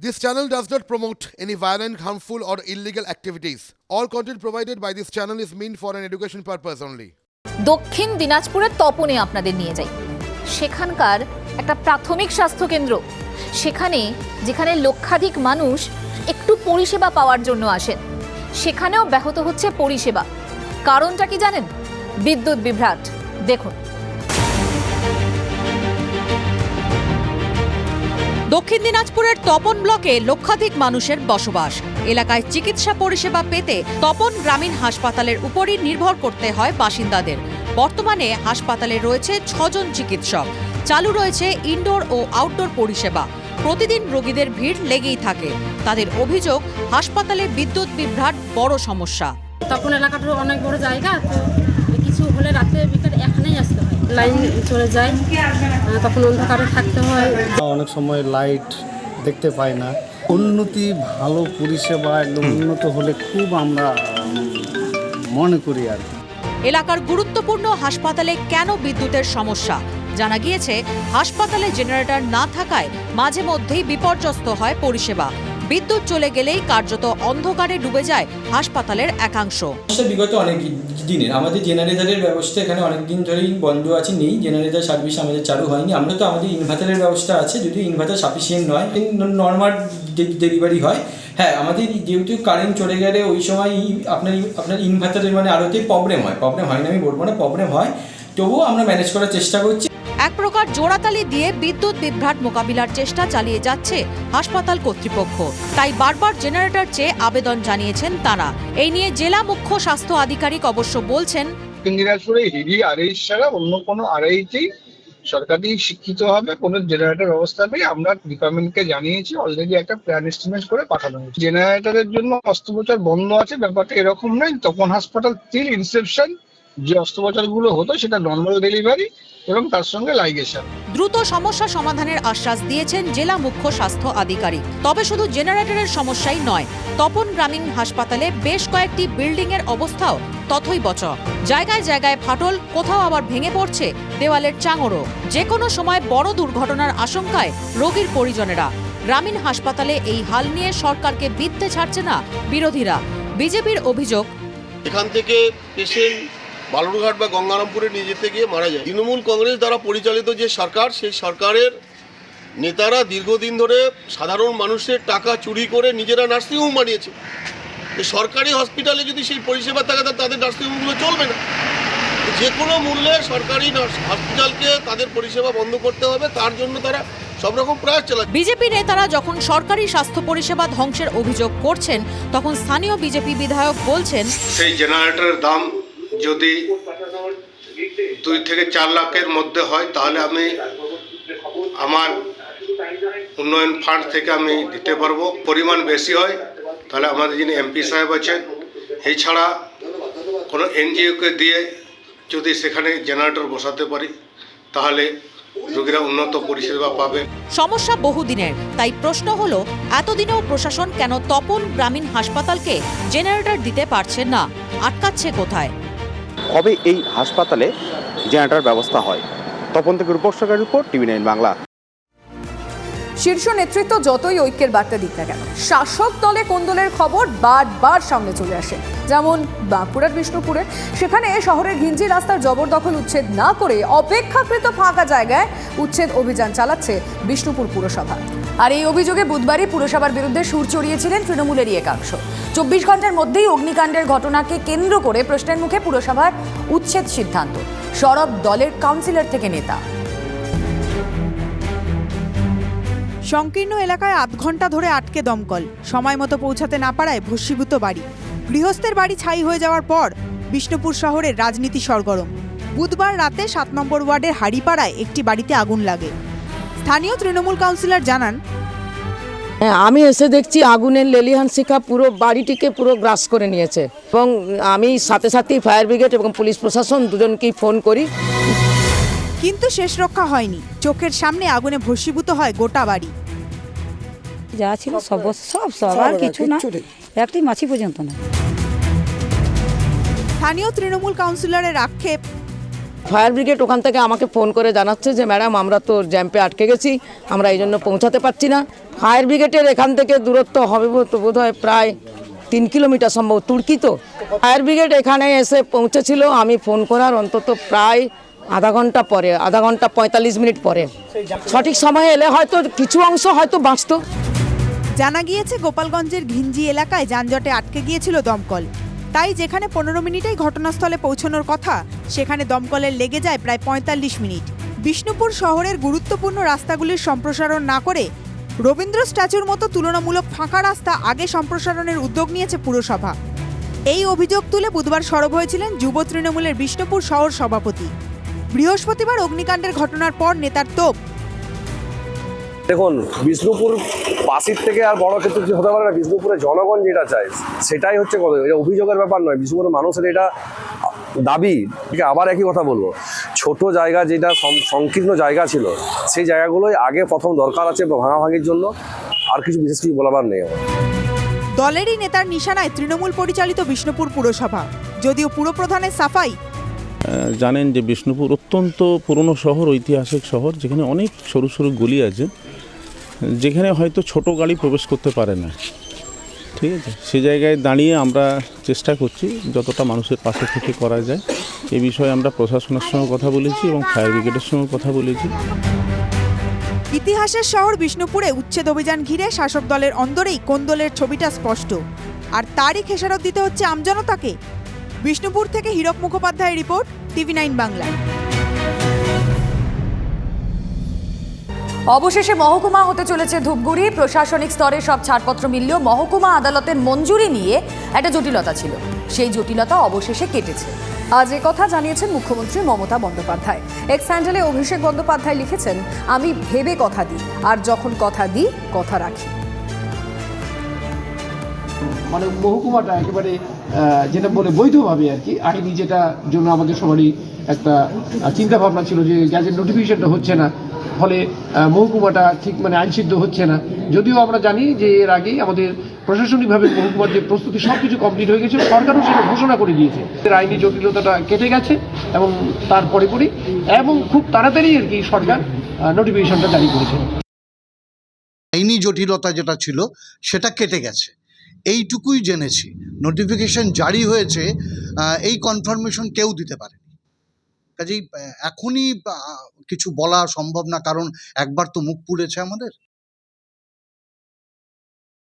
This channel does not promote any violent, harmful, or illegal activities. All content provided by this channel is meant for an education purpose only. দক্ষিণ দিনাজপুরের তপনে আপনাদের নিয়ে যাই সেখানকার একটা প্রাথমিক স্বাস্থ্য কেন্দ্র সেখানে যেখানে লক্ষাধিক মানুষ একটু পরিষেবা পাওয়ার জন্য আসেন সেখানেও ব্যাহত হচ্ছে পরিষেবা কারণটা কি জানেন বিদ্যুৎ বিভ্রাট দেখুন দক্ষিণ দিনাজপুরের তপন ব্লকে লক্ষাধিক মানুষের বসবাস। এলাকায় চিকিৎসা পরিষেবা পেতে তপন গ্রামীণ হাসপাতালের উপরই নির্ভর করতে হয় বাসিন্দাদের। বর্তমানে হাসপাতালে রয়েছে ছজন চিকিৎসক। চালু রয়েছে ইনডোর ও আউটডোর পরিষেবা। প্রতিদিন রোগীদের ভিড় লেগেই থাকে। তাদের অভিযোগ, হাসপাতালে বিদ্যুৎ বিভ্রাট বড় সমস্যা। তপন এলাকাটা অনেক বড় জায়গা কিছু হলে রাতে বিকেল এখানেই আসতে হয়। লাইন চলে যায় তখন অন্ধকারে থাকতে হয়। অনেক সময় লাইট দেখতে পাই না। উন্নতি ভালো পরিষেবা একদম উন্নত হলে খুব আমরা মনে করি আর কি। এলাকার গুরুত্বপূর্ণ হাসপাতালে কেন বিদ্যুতের সমস্যা? জানা গিয়েছে হাসপাতালে জেনারেটর না থাকায় মাঝে মধ্যেই বিপর্যস্ত হয় পরিষেবা। বিদ্যুৎ চলে গেলেই কার্যত অন্ধকারে ডুবে যায় হাসপাতালের একাংশ। বিগত অনেক দিনের। আমাদের জেনারেটারের ব্যবস্থা এখানে অনেক দিন ধরেই বন্ধ আছে, নেই। জেনারেটার সার্ভিস আমাদের চালু হয়নি। আমরা তো আমাদের ইনভার্টারের ব্যবস্থা আছে। যদিও ইনভার্টার সাফিসিয়েন্ট নয় নর্মাল ডেলিভারি হয়। হ্যাঁ আমাদের যেহেতু কারেন্ট চলে গেলে ওই সময় আপনার আপনার ইনভার্টারের মানে আরোতে প্রবলেম হয়। প্রবলেম হয় না, আমি বলব না প্রবলেম হয়। তবুও আমরা ম্যানেজ করার চেষ্টা করছি। এক প্রকার জোড়াতালি দিয়ে বিদ্যুৎ বিভ্রাট মোকাবিলার চেষ্টা চালিয়ে যাচ্ছে হাসপাতাল কর্তৃপক্ষ। তাই বারবার জেনারেটর চেয়ে আবেদন জানিয়েছেন তারা। এই নিয়ে জেলা মুখ্য স্বাস্থ্য আধিকারিক অবশ্য বলছেন দিনাজপুরে হিডি আরএইচ ছাড়া অন্য কোনো আরএইচই সরকারি শিক্ষিত হবে কোনো জেনারেটর ব্যবস্থা নেই। আমরা ডিপার্টমেন্টকে জানিয়েছি অলরেডি একটা প্ল্যান এস্টিমেট করে পাঠানো হয়েছে। জেনারেটরের জন্য অস্ত্রোপচার বন্ধ আছে ব্যাপারটা এরকম নয়। তপন হাসপাতাল তিল ইনসেপশন যে অস্ত্রোপচারগুলো হতো সেটা নর্মাল ডেলিভারি এবং তার সঙ্গে লাইগেশন দ্রুত সমস্যা সমাধানের আশ্বাস দিয়েছেন জেলা মুখ্য স্বাস্থ্য আধিকারিক। তবে শুধু জেনারেটরের সমস্যাই নয় তপন গ্রামীণ হাসপাতালে বেশ কয়েকটি বিল্ডিং এর অবস্থাও তথই বচ জায়গায় জায়গায় ফাটল কোথাও আবার ভেঙে পড়ছে দেওয়ালের চাঙড়ও। যে কোনো সময় বড় দুর্ঘটনার আশঙ্কায় রোগীর পরিজনেরা। গ্রামীণ হাসপাতালে এই হাল নিয়ে সরকারকে বিদ্যে ছাড়ছে না বিরোধীরা। বিজেপির অভিযোগ এখান থেকে পেশেন্ট বালুরঘাট বা গঙ্গারামপুরে নিয়ে যেতে গিয়ে মারা যায়। তৃণমূল কংগ্রেস দ্বারা পরিচালিত যে সরকার সেই সরকারের নেতারা দীর্ঘদিন ধরে সাধারণ মানুষের টাকা চুরি করে নিজেরা নার্সিংহোম বানিয়েছে। সরকারি হসপিটালে যদি সেই পরিষেবা থাকে তাহলে তাদের নার্সিংহোমগুলো চলবে না। যে কোনো মূল্যে সরকারি নার্স- হসপিটালকে তাদের পরিষেবা বন্ধ করতে হবে তার জন্য তারা সব রকম প্রয়াস চালাচ্ছে। বিজেপি নেতারা যখন সরকারি স্বাস্থ্য পরিষেবা ধ্বংসের অভিযোগ করছেন তখন স্থানীয় বিজেপি বিধায়ক বলছেন সেই জেনারেটরের দাম যদি দুই থেকে চার লাখের মধ্যে হয়, তাহলে আমি আমার উন্নয়ন ফান্ড থেকে আমি দিতে পারব। পরিমাণ বেশি হয়, তাহলে আমাদের যিনি এমপি সাহেব আছেন, এছাড়া কোনো এনজিওকে দিয়ে যদি সেখানে জেনারেটর বসাতে পারি, তাহলে রোগীরা উন্নত পরিষেবা পাবে। সমস্যা বহুদিনের, তাই প্রশ্ন হলো, এতদিনেও প্রশাসন কেন তপন গ্রামীণ হাসপাতালকে জেনারেটর দিতে পারছে না? আটকাচ্ছে কোথায়? কবে এই হাসপাতালে জেনারেটর ব্যবস্থা হয়? তপন থেকে Rupsagar report, TV nine Bangla. শীর্ষ নেতৃত্ব যতই ঐক্যের বার্তা দিক না কেন, শাসক দলে কোন্দলের খবর বারবার সামনে চলে আসে। যেমন বাঁকুড়ার বিষ্ণুপুরে, সেখানে শহরের ঘিঞ্জি রাস্তার জবরদখল উচ্ছেদ না করে অপেক্ষাকৃত ফাঁকা জায়গায় উচ্ছেদ অভিযান চালাচ্ছে বিষ্ণুপুর পুরসভা। আর এই অভিযোগে বুধবারই পুরসভার বিরুদ্ধে সুর চড়িয়েছিলেন তৃণমূলেরই একাংশ। চব্বিশ ঘণ্টার মধ্যেই অগ্নিকাণ্ডের ঘটনাকে কেন্দ্র করে প্রশ্নের মুখে পুরসভার উচ্ছেদ সিদ্ধান্ত। সরব দলের কাউন্সিলর থেকে নেতা। সংকীর্ণ এলাকায় আধ ঘণ্টা ধরে আটকে দমকল। সময় মতো পৌঁছাতে না পারায় ভস্মীভূত বাড়ি। গৃহস্থের বাড়ি ছাই হয়ে যাওয়ার পর বিষ্ণুপুর শহরের রাজনীতি সরগরম। বুধবার রাতে সাত নম্বর ওয়ার্ডের হাড়িপাড়ায় একটি বাড়িতে আগুন লাগে। স্থানীয় তৃণমূল কাউন্সিলর জানান আমি এসে দেখছি আগুনের লেলিহান শিখা পুরো বাড়িটিকে পুরো গ্রাস করে নিয়েছে। এবং আমি সাথে সাথেই ফায়ার ব্রিগেড এবং পুলিশ প্রশাসন দুজনকেই ফোন করি। কিন্তু শেষ রক্ষা হয়নি। চোখের সামনে আগুনে ভস্মীভূত হয় গোটা বাড়ি। যা ছিল সব সব সব আর কিছু না। একটি মাছি পর্যন্ত না। স্থানীয় তৃণমূল কাউন্সিলরের আক্ষেপ ফায়ার ব্রিগেড ওখান থেকে আমাকে ফোন করে জানাচ্ছে যে, ম্যাডাম, আমরা তো জ্যাম্পে আটকে গেছি, আমরা এই জন্য পৌঁছাতে পারছি না। ফায়ার ব্রিগেডের এখান থেকে দূরত্ব হবে বোধ হয় প্রায় তিন কিলোমিটার সম্ভব তুর্কি তো। ফায়ার ব্রিগেড এখানে এসে পৌঁছেছিল, আমি ফোন করার অন্তত প্রায় আধা ঘণ্টা পরে, আধা ঘণ্টা পঁয়তাল্লিশ মিনিট পরে। সঠিক সময়ে এলে হয়তো কিছু অংশ হয়তো বাঁচতো। জানা গিয়েছে, গোপালগঞ্জের ঘিঞ্জি এলাকায় যানজটে আটকে গিয়েছিল দমকল। তাই যেখানে পনেরো মিনিটেই ঘটনাস্থলে পৌঁছানোর কথা, সেখানে দমকলের লেগে যায় প্রায় পঁয়তাল্লিশ মিনিট। বিষ্ণুপুর শহরের গুরুত্বপূর্ণ রাস্তাগুলির সম্প্রসারণ না করে, রবীন্দ্র স্ট্যাচুর মতো তুলনামূলক ফাঁকা রাস্তা আগে সম্প্রসারণের উদ্যোগ নিয়েছে পুরসভা। এই অভিযোগ তুলে বুধবার সরব হয়েছিলেন যুব তৃণমূলের বিষ্ণুপুর শহর সভাপতি। বৃহস্পতিবার অগ্নিকাণ্ডের ঘটনার পর নেতার তোপ দেখুন বিষ্ণুপুর পাশের থেকে আর বড় ক্ষেত্রে কিছু হতে পারে না? বিষ্ণুপুরের জনগণ যেটা চায় সেটাই হচ্ছে কথা। এটা অভিযোগের ব্যাপার নয়। বিষ্ণুপুরের মানুষের এটা দাবি। ঠিক আবার একই কথা বলব। ছোট জায়গা যেটা সংকীর্ণ জায়গা ছিল সেই জায়গাগুলোই আগে প্রথম দরকার আছে ভাঙাভাঙির জন্য। আর কিছু বিশেষ কিছু বলাবার নেই দলেরই নেতার নিশানায় তৃণমূল পরিচালিত বিষ্ণুপুর পুরসভা। যদিও পুরপ্রধানের সাফাই। জানেন যে বিষ্ণুপুর অত্যন্ত পুরনো শহর ঐতিহাসিক শহর যেখানে অনেক সরু সরু গলি আছে। যেখানে হয়তো ছোট গাড়ি প্রবেশ করতে পারে না। ঠিক আছে? সে জায়গায় দাঁড়িয়ে আমরা চেষ্টা করছি যতটা মানুষের পাশে থেকে করা যায়। এ বিষয়ে আমরা প্রশাসনের সঙ্গে কথা বলেছি এবং ফায়ার ব্রিগেডের সঙ্গে কথা বলেছি। ইতিহাসের শহর বিষ্ণুপুরে উচ্ছেদ অভিযান ঘিরে শাসক দলের অন্দরেই কোন্দলের ছবিটা স্পষ্ট। আর তারই খেসারত দিতে হচ্ছে আমজনতাকে। বিষ্ণুপুর থেকে হীরক মুখোপাধ্যায়ের রিপোর্ট, টিভি নাইন বাংলা। অবশেষে মহকুমা হতে চলেছে ধূপগুড়ি। প্রশাসনিক স্তরে সব ছাড়পত্র মিললেও মহকুমা আদালতের মঞ্জুরি নিয়ে একটা জটিলতা ছিল। সেই জটিলতা অবশেষে কেটেছে। আজ কথা জানিয়েছেন মুখ্যমন্ত্রী মমতা বন্দ্যোপাধ্যায়। এক্স হ্যান্ডেলে অভিষেক বন্দ্যোপাধ্যায় লিখেছেন, আমি ভেবে কথা দিই, আর যখন কথা দিই, কথা রাখি। মানে মহকুমাটা একেবারে যেটা বলে বৈধভাবে আর কি, আইনি যেটা জন্য আমাদের সবারই একটা চিন্তা ভাবনা ছিল যে গ্যাজেট নোটিফিকেশনটা হচ্ছে না। ফলে মহকুমাটা ঠিক মানে আইনসিদ্ধ হচ্ছে না। যদিও আমরা জানি যে এর আগেই আমাদের প্রশাসনিকভাবে মহকুমার যে প্রস্তুতি সব কিছু কমপ্লিট হয়ে গেছে সরকারও সেটা ঘোষণা করে দিয়েছে আইনি জটিলতাটা কেটে গেছে এবং তারপরে পরই এবং খুব তাড়াতাড়ি আর কি সরকার নোটিফিকেশনটা জারি করেছে। আইনি জটিলতা যেটা ছিল, সেটা কেটে গেছে। এইটুকুই জেনেছি। নোটিফিকেশন জারি হয়েছে এই কনফার্মেশন কেউ দিতে পারেনি। কাজেই এখনই কিছু বলা সম্ভব না কারণ একবার তো মুখ পুড়েছে আমাদের।